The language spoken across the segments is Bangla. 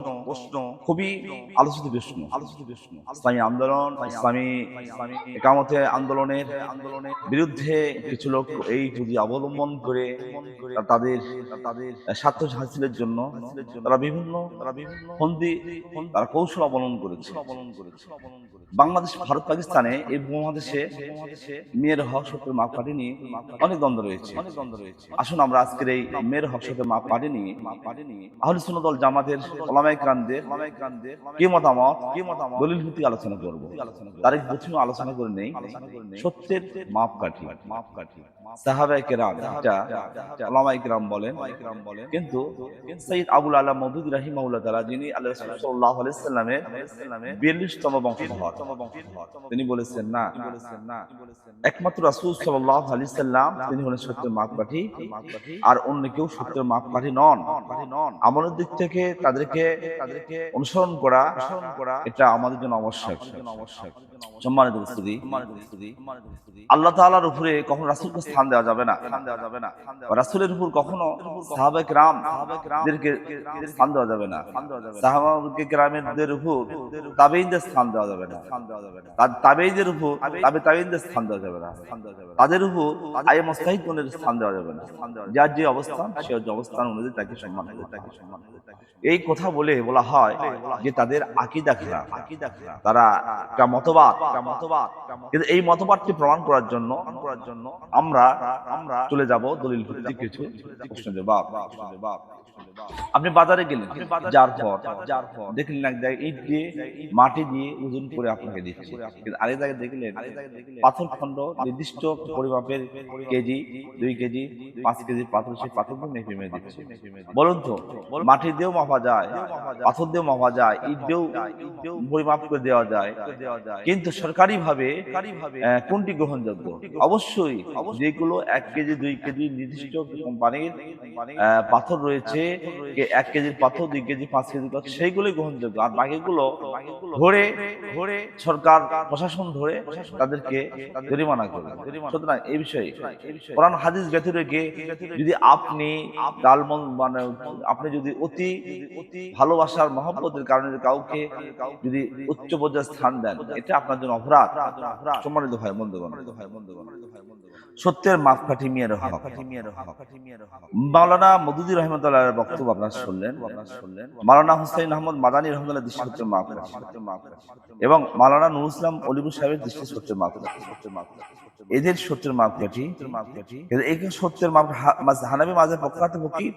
இருக்கும் প্রশ্ন খুবই আলোচিত প্রশ্ন। আলোচিত প্রশ্ন। ইসলামী আন্দোলন ইসলামী একামতে আন্দোলনের আন্দোলনের বিরুদ্ধে কিছু লোক এই পুঁজি অবলম্বন করে তাদের তাদের স্বার্থ হাসিলের জন্য তারা বিভিন্ন তারা বিভিন্ন ফন্দি তারা কৌশল অবলম্বন করেছে। অবলম্বন করেছে। বাংলাদেশ ভারত পাকিস্তানে এই উপমহাদেশে মেয়ের হক সত্যের মাপ কাটি নিয়ে অনেক দ্বন্দ্ব রয়েছে। অনেক দ্বন্দ্ব রয়েছে। আসুন আমরা আজকের এই মেয়ের হক সত্যের মাপ কাটি নিয়ে মাপ কাটি নিয়ে আহলে দল জামাতের ওলামায়ে কেরামদের কি মতামত? কি মতামত? দলিল ভিত্তিক আলোচনা করব। তার এক প্রথমে আলোচনা করে নেই। সত্যের মাপ কাঠি মাপ কাঠি সাহাবায়ে কেরাম এটা ওলামায়ে কেরাম বলেন। বলেন। কিন্তু সৈয়দ আবুল আলা মওদুদ রাহিমাহুল্লাহ তাআলা যিনি আল্লাহ সাল্লাল্লাহু আলাইহি সাল্লামের 42 বংশধর। তিনি বলেছেন না। একমাত্র রাসূল সাল্লাল্লাহু আলাইহি সাল্লাম তিনি হলেন সত্যের মাপকাঠি। আর অন্য কেউ সত্যের মাপ মাপকাঠি নন। আমলের দিক থেকে তাদেরকে তাদেরকে অনুসরণ করা এটা আমাদের জন্য আবশ্যক সম্মানিত উপস্থিতি আল্লাহ তাআলার উপরে কখনো রাসূলকে স্থান দেওয়া যাবে না রাসূলের উপর কখনো সাহাবায়ে দেরকে স্থান দেওয়া যাবে না সাহাবায়ে কেরামের উপর তাবেঈনদের স্থান দেওয়া যাবে না তাবেঈদের উপর তাবে তাবেঈনদের স্থান দেওয়া যাবে না তাদের উপর আয়ে মুস্তাহিদগণের স্থান দেওয়া যাবে না যার যে অবস্থান সে অবস্থান অনুযায়ী তাকে সম্মান তাকে সম্মান এই কথা বলে বলা হয় যে তাদের আকিদা খারাপ তারা একটা মতবাদ। মতবাদ কিন্তু এই মতবাদটি প্রমাণ করার জন্য করার জন্য আমরা আমরা চলে যাব দলিল ভিত্তিক কিছু প্রশ্ন জবাব। আপনি বাজারে গেলেন, যার পর যার পর দেখলেন এক জায়গায় ইট দিয়ে, মাটি দিয়ে ওজন করে আপনাকে দিচ্ছে। কিন্তু আরেক জায়গায় দেখলেন পাথর খণ্ড নির্দিষ্ট পরিমাপের কেজি, দুই কেজি, পাঁচ কেজি পাথর, সেই পাথরগুলো মেপে মেপে দিচ্ছে। বলুন তো, মাটি দিয়েও মাপা যায়। পাথর দিয়েও মাপা যায় ইট দিয়েও পরিমাপ করে দেওয়া যায়। কিন্তু সরকারি ভাবে কোনটি গ্রহণযোগ্য? অবশ্যই যেগুলো এক কেজি দুই কেজি নির্দিষ্ট কোম্পানির পাথর রয়েছে এক কেজির পাথর দুই কেজি পাঁচ কেজি পাথর সেইগুলোই গ্রহণযোগ্য। আর বাকিগুলো ধরে ধরে সরকার প্রশাসন ধরে তাদেরকে জরিমানা করবে। সুতরাং এই বিষয়ে কোরআন হাদিস ব্যতীত রেখে যদি আপনি ডালমন মানে আপনি যদি অতি অতি ভালোবাসার মহব্বতের কারণে কাউকে যদি উচ্চ পর্যায়ে স্থান দেন, এটা আপনার জন্য অপরাধ। সম্মানিত হয় বন্ধুগণ। সত্যের মাপকাঠি মিয়ার হক। মাওলানা মদুদি রহমতুল্লাহ বক্তব্য আপনার শুনলেন। মাওলানা হুসাইন আহমদ মাদানী রহমতুল্লাহ দৃষ্টি সত্যের মাপকাঠি। এবং মাওলানা নুর ইসলাম অলিবুর সাহেবের দৃষ্টি সত্যের মাপকাঠি। এদের সত্যের মাপকাঠি। সত্যের মাপ হানাবি মাঝে পক্ষাতে পক্ষী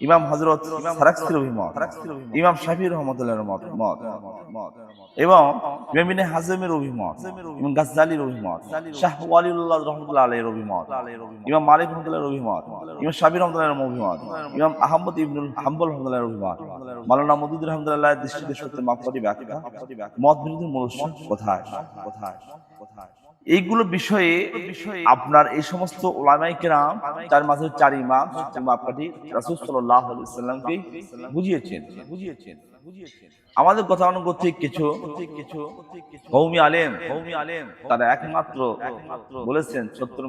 ইমাম হজরত সারাক্সির অভিমত ইমাম রহমতুল্লাহর মত। মত এবং ইমামিনে হাজমের অভিমত। গাজ্জালির অভিমত। শাহ ওয়ালিউল্লাহ রহমতুল্লাহ আলাইহির অভিমত। ইমাম মালিক রহমতুল্লাহ অভিমত। ইমাম শাবির রহমতুল্লাহর অভিমত। ইমাম আহমদ ইবনুল হাম্বল রহমতুল্লাহর অভিমত। মাওলানা মদুদ রহমতুল্লাহ দৃষ্টিতে সত্যের মাপকাঠি ব্যাখ্যা। মত বিরোধী মূল কোথায় কোথায়? কোথায়? এইগুলো বিষয়ে আপনার এই সমস্ত তার মাঝে চার ইমাম রাসূল সাল্লামকে বুঝিয়েছেন। বুঝিয়েছেন। আমাদের কথা কর্তৃক কিছু কিছু আলেম আলেম, তারা একমাত্র বলেছেন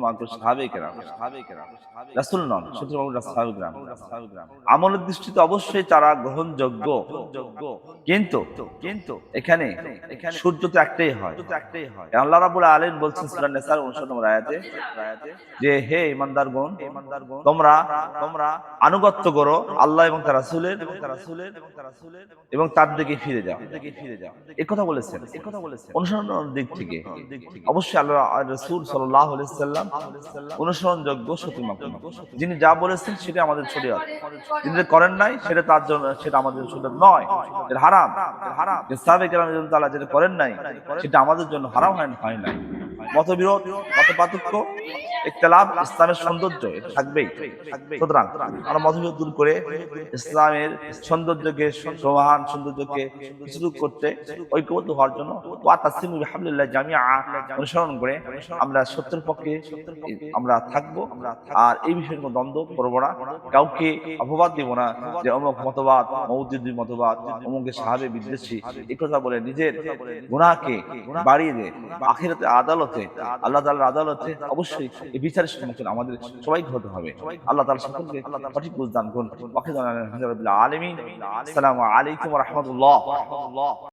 মাত্র সাহাবে কেরাম। সাহাবে কেরাম রাসূল নন মাত্র সাহাবে কেরাম। আমলের দৃষ্টিতে অবশ্যই তারা গ্রহণযোগ্য। কিন্তু কিন্তু এখানে এখানে সূর্য তো একটাই হয়। একটাই হয় আল্লাহ রাব্বুল আলামিন বলছেন সূরা নিসার 59 নম্বর আয়াতে, যে হে তোমরা তোমরা আনুগত্য করো আল্লাহ এবং তার এবং এবং এবং তার দিকে ফিরে যাও। ফিরে যাও কথা বলেছেন। কথা বলেছেন অনুসরণ দিক থেকে অবশ্যই আল্লাহ অনুসরণযোগ্য মাধ্যম। যিনি যা বলেছেন সেটা আমাদের শরীয়ত যিনি করেন নাই, সেটা তার জন্য, সেটা আমাদের শরীয়ত নয়। এটা হারাম। হারাম যেটা করেন নাই, সেটা আমাদের জন্য হারাম হয় না। মতবিরোধ মত পার্থক্য ইখতিলাফ, ইসলামের সৌন্দর্য, এটা থাকবেই। সুতরাং আমরা মতবিরোধ দূর করে ইসলামের সৌন্দর্যকে সমাহান সৌন্দর্যকে কিছু করতে, ঐক্যবদ্ধ হওয়ার জন্য অনুসরণ করে আমরা সত্যের পক্ষে, আমরা থাকব। আর এই বিষয়ে কোনো দ্বন্দ্ব করব না। কাউকে অপবাদ দিব না যে অমুক মতবাদ মৌদুদি মতবাদ, অমুকের সাহাবে বিদ্বেষী, এই কথা বলে নিজের গুণাকে বাড়িয়ে দেয় আখিরাতে আদালত আদালতে আল্লাহ তালার আদালতে অবশ্যই এই বিচারের সম্মুখীন আমাদের সবাই হতে হবে। আল্লাহ তালা সকলকে সঠিক বুঝ দান করুন। আলমিন আসসালামু আলাইকুম রাহমাতুল্লাহ।